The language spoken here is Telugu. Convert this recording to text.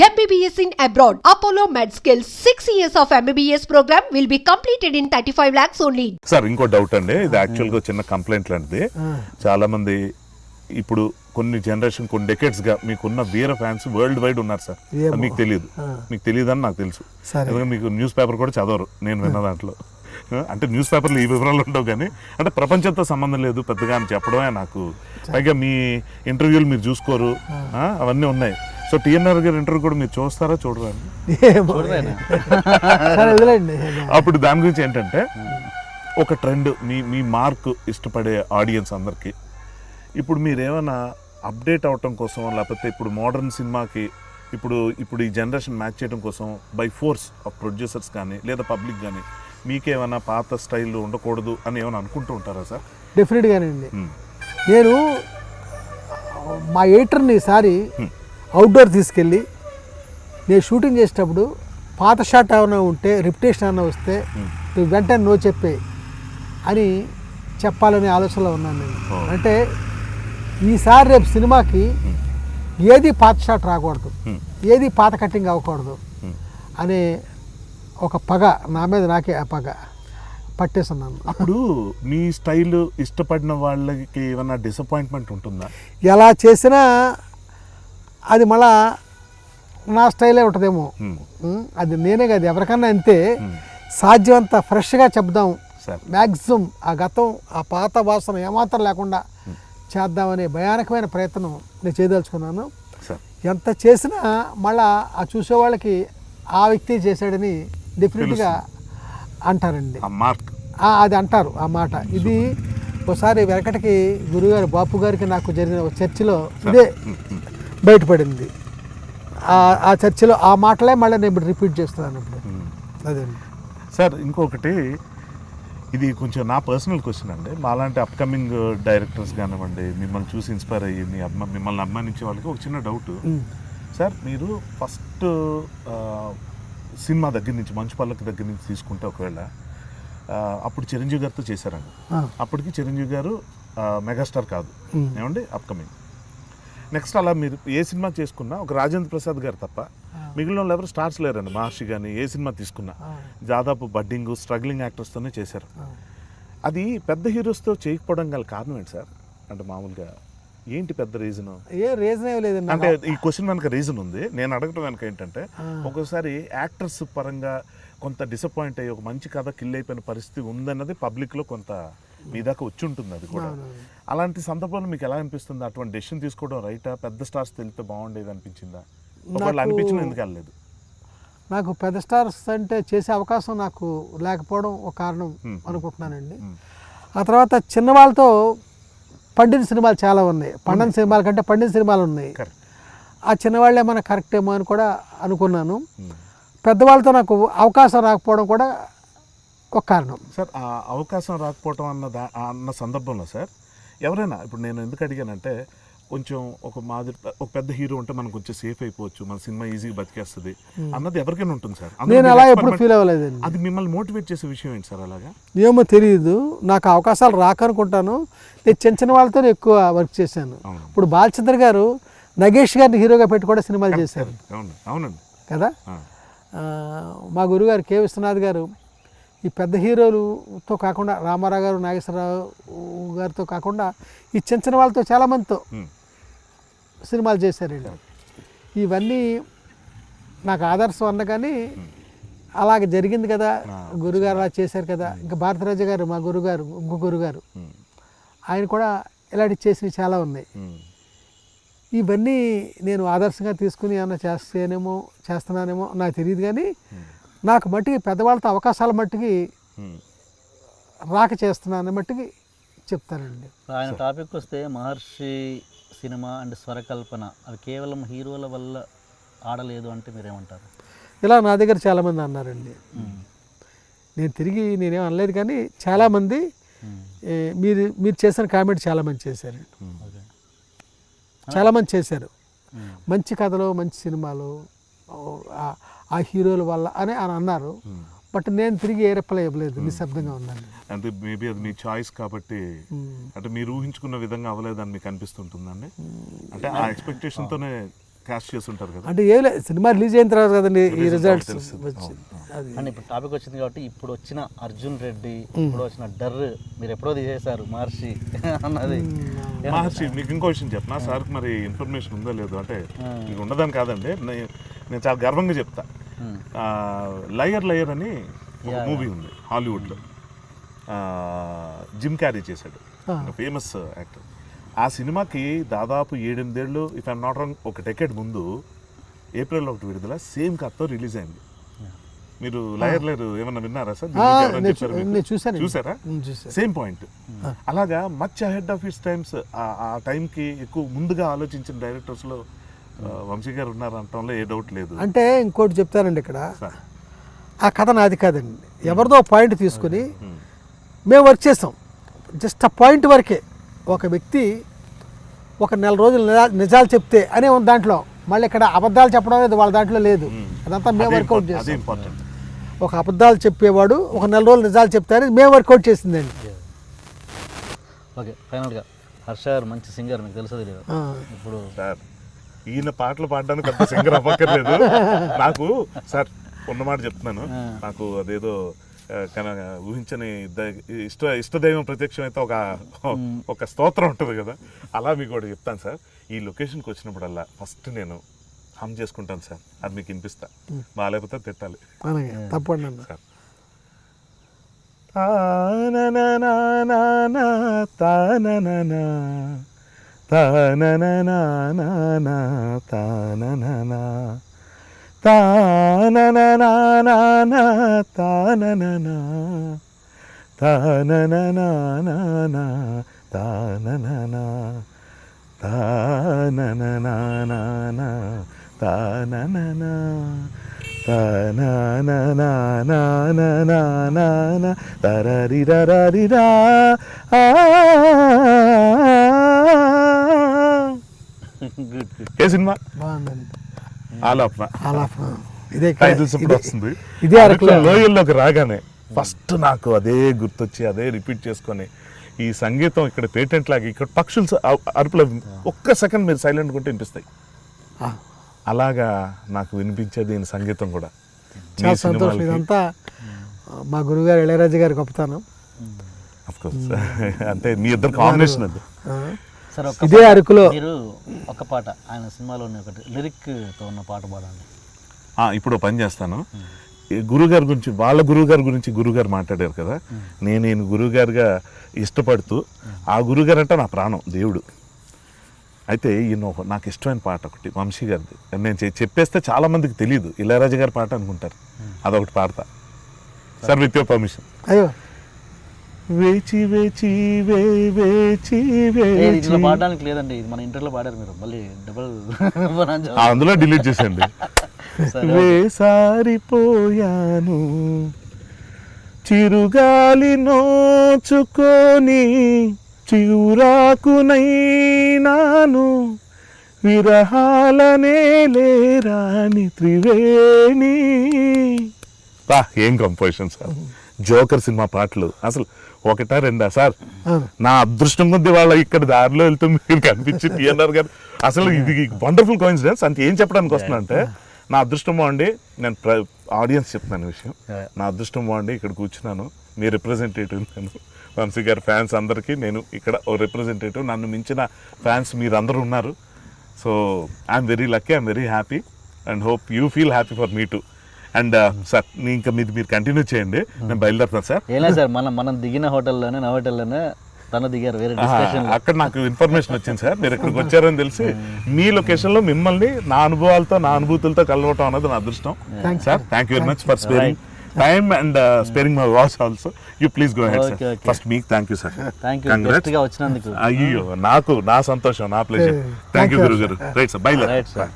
MBBS in abroad. Apollo MedSkill 6 years of MBBS program will be completed in 35 lakhs only. Sir ఇంకో డౌట్ అండి. ఇది యాక్చువల్గా చిన్న కంప్లైంట్ లాంటిది. చాలా మంది ఇప్పుడు కొన్ని జనరేషన్ కొన్ని డెకెట్స్గా మీకున్న వీర ఫ్యాన్స్ వరల్డ్ వైడ్ ఉన్నారు సార్ ఏమో. అది మీకు తెలియదు. మీకు తెలియదు అని నాకు తెలుసు. సరే. ఎందుకంటే మీకు న్యూస్ పేపర్ కూడా చదవరు. నేను విన్న దాంట్లో. అంటే న్యూస్ పేపర్లో ఈ వివరాలు ఉండవు కానీ అంటే ప్రపంచంతో సంబంధం లేదు పెద్దగా అని చెప్పడమే నాకు. పైగా మీ ఇంటర్వ్యూలు మీరు చూసుకోరు. ఆ, అవన్నీ ఉన్నాయి. సో టిఎన్ఆర్ గారి ఇంటర్వ్యూ కూడా మీరు చూస్తారా? చూడరా వదిలేండి అప్పుడు దాని గురించి ఏంటంటే ఒక ట్రెండ్ మీ మీ మార్క్ ఇష్టపడే ఆడియన్స్ అందరికీ. ఇప్పుడు మీరు ఏమైనా అప్డేట్ అవటం కోసం లేకపోతే ఇప్పుడు మోడర్న్ సినిమాకి ఇప్పుడు ఇప్పుడు ఈ జనరేషన్ మ్యాచ్ చేయడం కోసం బై ఫోర్స్ ఆఫ్ ప్రొడ్యూసర్స్ కానీ లేదా పబ్లిక్ కానీ మీకేమైనా పాత స్టైల్ ఉండకూడదు అని ఏమైనా అనుకుంటూ ఉంటారా సార్? డెఫినెట్గానండి. నేను మా ఎడిటర్ని ఈసారి అవుట్డోర్ తీసుకెళ్ళి నేను షూటింగ్ చేసేటప్పుడు పాత షాట్ ఏమైనా ఉంటే రిపిటేషన్ ఏమైనా వస్తే నువ్వు వెంటనే నో చెప్పే అని చెప్పాలనే ఆలోచనలో ఉన్నాను నేను. అంటే ఈసారి రేపు సినిమాకి ఏది పాత షాట్ రాకూడదు Hmm. ఏది పాత కట్టింగ్ అవ్వకూడదు Hmm. అనే ఒక పగ నా మీద నాకే ఆ పగ పట్టేస్తున్నాను అప్పుడు మీ స్టైల్ ఇష్టపడిన వాళ్ళకి ఏమైనా డిసప్పాయింట్మెంట్ ఉంటుందా ఎలా చేసినా అది మళ్ళా నా స్టైలే ఉంటుందేమో? అది నేనే కాదు ఎవరికన్నా అంతే. సాధ్యమంత ఫ్రెష్గా చెప్దాం. మ్యాక్సిమం ఆ గతం ఆ పాత వాసన ఏమాత్రం లేకుండా చేద్దామనే భయానకమైన ప్రయత్నం నేను చేయదలుచుకున్నాను. ఎంత చేసినా మళ్ళా ఆ చూసేవాళ్ళకి ఆ వ్యక్తి చేశాడని డెఫినెట్గా అంటారండి. అది అంటారు ఆ మాట. ఇది ఒకసారి వెనకటికి గురుగారు బాపు గారికి నాకు జరిగిన ఒక చర్చిలో ఇదే బయటపడింది. ఆ చర్చిలో ఆ మాటలే మళ్ళీ నేను ఇప్పుడు రిపీట్ చేస్తున్నాను ఇప్పుడు. అదండి సార్ ఇంకొకటి ఇది కొంచెం నా పర్సనల్ క్వశ్చన్ అండి. మాలాంటి అప్కమింగ్ డైరెక్టర్స్ కానివ్వండి మిమ్మల్ని చూసి ఇన్స్పైర్ అయ్యి మీ అభిమా మిమ్మల్ని అభిమానించే వాళ్ళకి ఒక చిన్న డౌట్. సార్ మీరు ఫస్ట్ సినిమా దగ్గర నుంచి మంచు పల్లకి దగ్గర నుంచి తీసుకుంటే ఒకవేళ అప్పుడు చిరంజీవి గారితో చేశారండి. అప్పటికి చిరంజీవి గారు మెగాస్టార్ కాదు. ఏమండి? అప్కమింగ్. నెక్స్ట్ అలా మీరు ఏ సినిమా చేసుకున్నా ఒక రాజేంద్ర ప్రసాద్ గారు తప్ప మిగిలిన వాళ్ళు ఎవరు స్టార్స్ లేరండి. మహర్షి కానీ ఏ సినిమా తీసుకున్నా. దాదాపు బడ్డింగ్ స్ట్రగ్లింగ్ యాక్టర్స్తోనే చేశారు. అది పెద్ద హీరోస్తో చేయకపోవడం గల కారణం ఏంటి సార్? అంటే మామూలుగా ఏంటి పెద్ద రీజన్? ఏ రీజన్ లేదండి. అంటే ఈ క్వశ్చన్ వెనక రీజన్ ఉంది. నేను అడగటం వెనక ఏంటంటే ఒక్కోసారి యాక్టర్స్ పరంగా కొంత డిసప్పాయింట్ అయ్యి ఒక మంచి కథ కిల్ అయిపోయిన పరిస్థితి ఉందన్నది పబ్లిక్లో కొంత మీ దాకా వచ్చి ఉంటుంది అది కూడా. అలాంటి సందర్భంలో మీకు ఎలా అనిపిస్తుంది? అటువంటి డెసిషన్ తీసుకోవడం రైటా పెద్ద స్టార్స్ తెలితే బాగుండేది అనిపించిందా? ఒకవేళ అనిపించిన ఎందుకు వెళ్ళలేదు? నాకు పెద్ద స్టార్స్ అంటే చేసే అవకాశం నాకు లేకపోవడం ఒక కారణం. అనుకుంటున్నానండి. ఆ తర్వాత చిన్న వాళ్ళతో పండిన సినిమాలు చాలా ఉన్నాయి. పండని సినిమాల కంటే పండిన సినిమాలు ఉన్నాయి. ఆ చిన్నవాళ్ళే మన కరెక్ట్ ఏమో అని కూడా అనుకున్నాను. పెద్దవాళ్ళతో నాకు అవకాశం రాకపోవడం కూడా ఒక కారణం. సార్ ఆ అవకాశం రాకపోవటం అన్న అన్న సందర్భంలో సార్ ఎవరైనా ఇప్పుడు నేను ఎందుకు అడిగానంటే కొంచెం ఒక మాది ఒక పెద్ద హీరో ఉంటే మనం కొంచెం సేఫ్ అయిపోవచ్చు మన సినిమా ఈజీగా బతికేస్తుంది అన్నది ఎవరికైనా ఉంటుంది సార్. నేను అలా ఎప్పుడు ఫీల్ అవ్వలేదండి. అది మిమ్మల్ని మోటివేట్ చేసే విషయం ఏంటి సార్ అలాగా? ఏమో తెలియదు నాకు అవకాశాలు రాకనుకుంటాను. నేను చిన్న చిన్న వాళ్ళతో ఎక్కువ వర్క్ చేశాను. ఇప్పుడు బాలచంద్ర గారు నగేష్ గారిని హీరోగా పెట్టి కూడా సినిమాలు చేశారు. అవును అవునండి. కదా? మా గురుగారు కె. విశ్వనాథ్ గారు ఈ పెద్ద హీరోలతో కాకుండా రామారావు గారు నాగేశ్వరరావు గారితో కాకుండా ఈ చిన్న చిన్న వాళ్ళతో చాలామందితో సినిమాలు చేశారండి ఇవన్నీ నాకు ఆదర్శం అన్న కానీ అలాగ జరిగింది కదా. గురుగారు అలా చేశారు కదా. ఇంకా భారతరాజు గారు మా గురుగారు ఇంకో గురుగారు. ఆయన కూడా ఇలాంటివి చేసినవి చాలా ఉన్నాయి. ఇవన్నీ నేను ఆదర్శంగా తీసుకుని ఏమన్నా చేస్తేనేమో చేస్తున్నానేమో నాకు తెలియదు కానీ నాకు మట్టికి పెద్దవాళ్ళతో అవకాశాల మట్టికి. రాక చేస్తున్నాను మట్టికి చెప్తానండి ఆయన టాపిక్ వస్తే మహర్షి సినిమా అండ్ స్వరకల్పన అవి కేవలం హీరోల వల్ల ఆడలేదు అంటే మీరేమంటారు? ఇలా నా దగ్గర చాలామంది అన్నారండి. నేను తిరిగి నేనేం అనలేదు కానీ చాలామంది మీరు మీరు చేసిన కామెంట్ చాలామంది చేశారండి చాలామంది చేశారు. మంచి కథలు మంచి సినిమాలు ఆ- ఆ హీరోల వల్ల అని అని అన్నారు. బట్ నేను తిరిగి ఏ రిప్లై ఇవ్వలేదు. నిశ్శబ్దంగా ఉన్నాను అంటే మేబీ అది మీ చాయిస్ కాబట్టి మ్మ్. అంటే మీరు ఊహించుకున్న విధంగా అవ్వలేదని మీకు అనిపిస్తుంటుందండి? అంటే ఆ ఎక్స్పెక్టేషన్తోనే క్యాష్ చేసి ఉంటారు కదా. అంటే ఏం లేదు. సినిమా రిలీజ్ అయిన తర్వాత కదండి ఈ రిజల్ట్స్. వచ్చింది అండ్ ఇప్పుడు టాపిక్ వచ్చింది కాబట్టి ఇప్పుడు వచ్చిన అర్జున్ రెడ్డి ఇప్పుడు వచ్చిన డర్ మీరు ఎప్పుడో తీసేశారు మహర్షి అన్నది. మహర్షి మీకు ఇంకో విషయం చెప్పనా? సార్ మరి ఇన్ఫర్మేషన్ ఉందో లేదో? అంటే మీకు ఉండదని కాదండి. నేను చాలా గర్వంగా చెప్తా. Hmm. లయర్ లయర్ అని ఒక మూవీ ఉంది హాలీవుడ్లో జిమ్ క్యారీ చేశాడు. ఫేమస్ యాక్టర్ ఆ సినిమాకి దాదాపు ఏడెనిమిదేళ్ళు ఇఫ్ ఐమ్ నాట్ రాంగ్ ఒక డెకెడ్ ముందు ఏప్రిల్ ఒకటి విడుదల సేమ్ కత్తో రిలీజ్ అయింది. మీరు లయర్ లేర్ ఏమన్నా విన్నారా సార్. చూసారా. సేమ్ పాయింట్ అలాగా much ahead of its times ఆ టైంకి ఎక్కువ ముందుగా ఆలోచించిన డైరెక్టర్స్లో వంశీ గారు ఉన్నారంటంలో ఏ డౌట్ లేదు. అంటే ఇంకోటి చెప్తానండి ఇక్కడ. ఆ కథ నాది కాదండి. ఎవరిదో పాయింట్ తీసుకుని మేము వర్క్ చేస్తాం. జస్ట్ ఆ పాయింట్ వరకే ఒక వ్యక్తి ఒక నెల రోజులు నిజా- నిజాలు చెప్తే అనే ఉంది దాంట్లో. మళ్ళీ ఇక్కడ అబద్ధాలు చెప్పడం అనేది వాళ్ళ దాంట్లో లేదు. అదంతా మేము వర్కౌట్ చేస్తాం. ఇంపార్టెంట్. ఒక అబద్ధాలు చెప్పేవాడు ఒక నెల రోజులు నిజాలు చెప్తే అనేది మేము వర్కౌట్ చేసిందండి. ఓకే ఫైనల్గా హర్ష గారు మంచి సింగర్ మీకు ఆ. ఇప్పుడు సార్. ఈయన పాటలు పాడడానికి అంత సింగర్ అవ్వక్కర్లేదు. నాకు సార్ ఉన్నమాట చెప్తున్నాను. నాకు అదేదో ఊహించని ద- ఇష్ట ఇష్టదైవం ప్రత్యక్షం అయితే ఒక ఒక స్తోత్రం ఉంటుంది కదా. అలా మీకు ఒకటి చెప్తాను సార్. ఈ లొకేషన్కి వచ్చినప్పుడల్లా ఫస్ట్ నేను హమ్ చేసుకుంటాను సార్. అది మీకు వినిపిస్తా. బాగాలేకపోతే తిట్టాలి. తప్పండి సార్. తానననా, தானனா தானனா தானனா தானனா தானனா தானனா தானனா தானனா தரரி தரரிரா ஆ. ఏ సినిమా? అలా ఇదే ఇప్పుడు ఇదే- వస్తుంది. లోయల్లోకి రాగానే ఫస్ట్ నాకు అదే గుర్తొచ్చి అదే రిపీట్ చేసుకొని ఈ సంగీతం ఇక్కడ పేటెంట్ లాగా ఇక్కడ పక్షులు అరుపులు ఒక్క సెకండ్ మీరు సైలెంట్ ఉంటే వినిపిస్తాయి. అలాగా నాకు వినిపించేది ఈయన సంగీతం కూడా. చాలా సంతోషం. ఇదంతా మా గురుగారు ఇళయరాజు గారి గొప్పతనం. అంటే మీ ఇద్దరు కాంబినేషన్ అది. సార్ ఇదే. అరకులో. మీరు ఒక పాట ఆయన సినిమాలోని ఒకటి లిరిక్తో ఉన్న పాట పాడండి. ఆ, ఇప్పుడు పని చేస్తాను. ఈ గురుగారి గురించి వాళ్ళ గురుగారి గురించి గురుగారు మాట్లాడారు కదా. నేను నేను గురుగారుగా ఇష్టపడుతూ ఆ గురుగారు అంటే నా ప్రాణం దేవుడు. అయితే ఈయన ఒక నాకు ఇష్టమైన పాట ఒకటి వంశీ గారిది. నేను చెప్పేస్తే చాలా మందికి తెలియదు ఇళయరాజు గారి పాట అనుకుంటారు. అదొకటి పాడతా. Sir with your permission. అయ్యో. వేచి వేచి వే వేచి వేచి. పాడడానికి లేదండి ఇది మన ఇంటర్లో పాడారు మీరు మళ్ళీ డబుల్ అందులో డిలీట్ చేసేయండి. వేసారిపోయాను చిరుగాలి నోచుకొని చివురాకునైనాను విరహాలనే లేరాని త్రివేణి. ఏం కంపోజిషన్ సార్? జోకర్ సినిమా పాటలు. అసలు ఒకటా రెండా? సార్. నా అదృష్టం కొద్ది వాళ్ళ ఇక్కడ దారిలో వెళ్తూ మీరు కనిపించి టిఎన్ఆర్ గారు అసలు ఇది వండర్ఫుల్ కోయిన్సిడెన్స్. అంటే ఏం చెప్పడానికి వస్తున్నా అంటే నా అదృష్టం బాగుండి నేను ఆడియన్స్ చెప్తున్నాను విషయం. నా అదృష్టం బాగుండి ఇక్కడ కూర్చున్నాను. మీ రిప్రజెంటేటివ్ నేను వంశీ గారి ఫ్యాన్స్ అందరికీ నేను ఇక్కడ ఓ రిప్రజెంటేటివ్ నన్ను మించిన ఫ్యాన్స్ మీరందరూ ఉన్నారు. So I'm very lucky I'm very happy and hope you feel happy for me too and sir ఇంకా మీది మీరు కంటిన్యూ చేయండి. నేను బయలుదేరుతాను సార్. ఏం లేదు సార్ మనం మనం దిగిన హోటల్లోనే నా హోటల్లోనే తను దిగారు వేరే అక్కడ నాకు ఇన్ఫర్మేషన్ వచ్చింది సార్. మీరు ఇక్కడికి వచ్చారని తెలిసి మీ లొకేషన్లో మిమ్మల్ని నా అనుభవాలతో నా అనుభూతులతో కలవటం అన్నది నా అదృష్టం. Sir thank you very much for sparing time and sparing my watch also you please go head sir. First మీకు thank you sir thank you వచ్చినందుకు. అయ్యో నాకు నా సంతోషం నా ప్లేజర్ థ్యాంక్ యూ గురుగారు right sir bye right sir